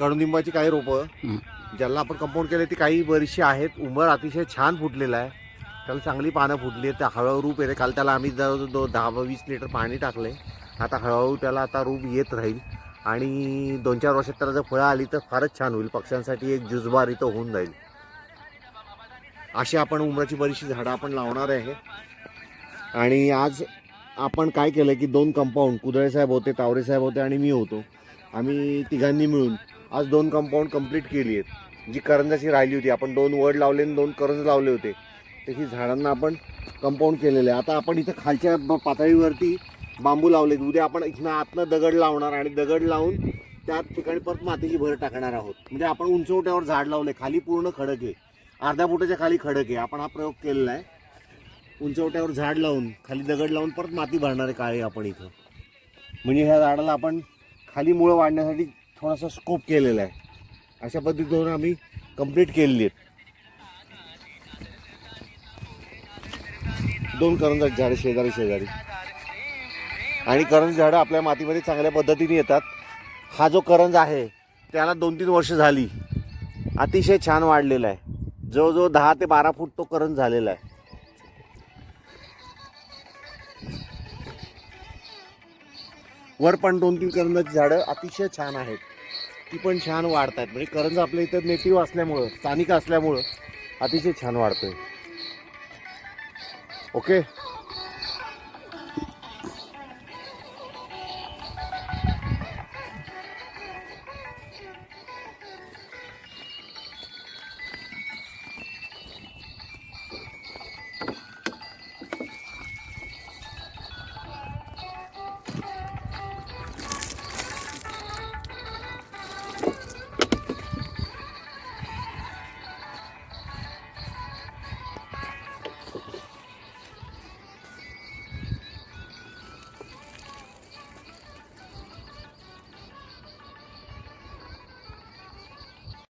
कडुनिंबाची काही रोपं. ज्याला आपण कंपाऊंड केले ती काही बरीचशी आहेत. उंबर अतिशय छान फुटलेला आहे. त्याला चांगली पानं फुटली आहेत. त्या हळूहळू रूप येते. काल त्याला आम्ही जवळ दो दहा वीस लिटर पाणी टाकले आता हळूहळू त्याला आता रूप येत राहील. आणि दोन चार वर्षात त्याला जर फळं आली तर फारच छान होईल. पक्ष्यांसाठी एक जुजबार इथं होऊन जाईल. अशी आपण उमराची बरीचशी झाडं आपण लावणार आहे. आणि आज आपण काय केलं की दोन कंपाऊंड कुदळे साहेब होते तावरे साहेब होते आणि मी होतो. आम्ही तिघांनी मिळून आज दोन कंपाऊंड कंप्लीट केली आहेत. जी करंजाची राहिली होती. आपण दोन वड लावले आणि दोन करंज लावले होते. त्याची झाडांना आपण कंपाऊंड केलेलं आहे. आता आपण इथं खालच्या ब- पातळीवरती बांबू लावलेत. उद्या आपण इथनं आतनं दगड लावणार आणि दगड लावून त्या ठिकाणी परत मातीची भर टाकणार आहोत. म्हणजे आपण उंचवट्यावर झाड लावले खाली पूर्ण खडक आहे. अर्ध्या फुटाच्या खाली खडक आहे. आपण हा प्रयोग केलेला आहे. उंचवट्यावर झाड लावून खाली दगड लावून परत माती भरणार आहे काळी आपण इथं. म्हणजे ह्या झाडाला आपण खाली मुळं वाढण्यासाठी थोडासा स्कोप केलेला आहे. अशा पद्धतीतून आम्ही कंप्लीट केलेली आहेत. दोन करंजाची झाडे शेजारी शेजारी. आणि करंज झाडं आपल्या मातीमध्ये चांगल्या पद्धतीने येतात. हा जो करंज आहे त्याला दोन तीन वर्ष झाली. अतिशय छान वाढलेला आहे. जवळजवळ दहा ते बारा फूट तो करंज झालेला आहे. वर पण दोन तीन करंजाची झाडं अतिशय छान आहेत. ती पण छान वाढत आहेत म्हणजे करंज आपल्या इथं नेटिव्ह असल्यामुळं स्थानिक असल्यामुळं अतिशय छान वाढतोय. ओके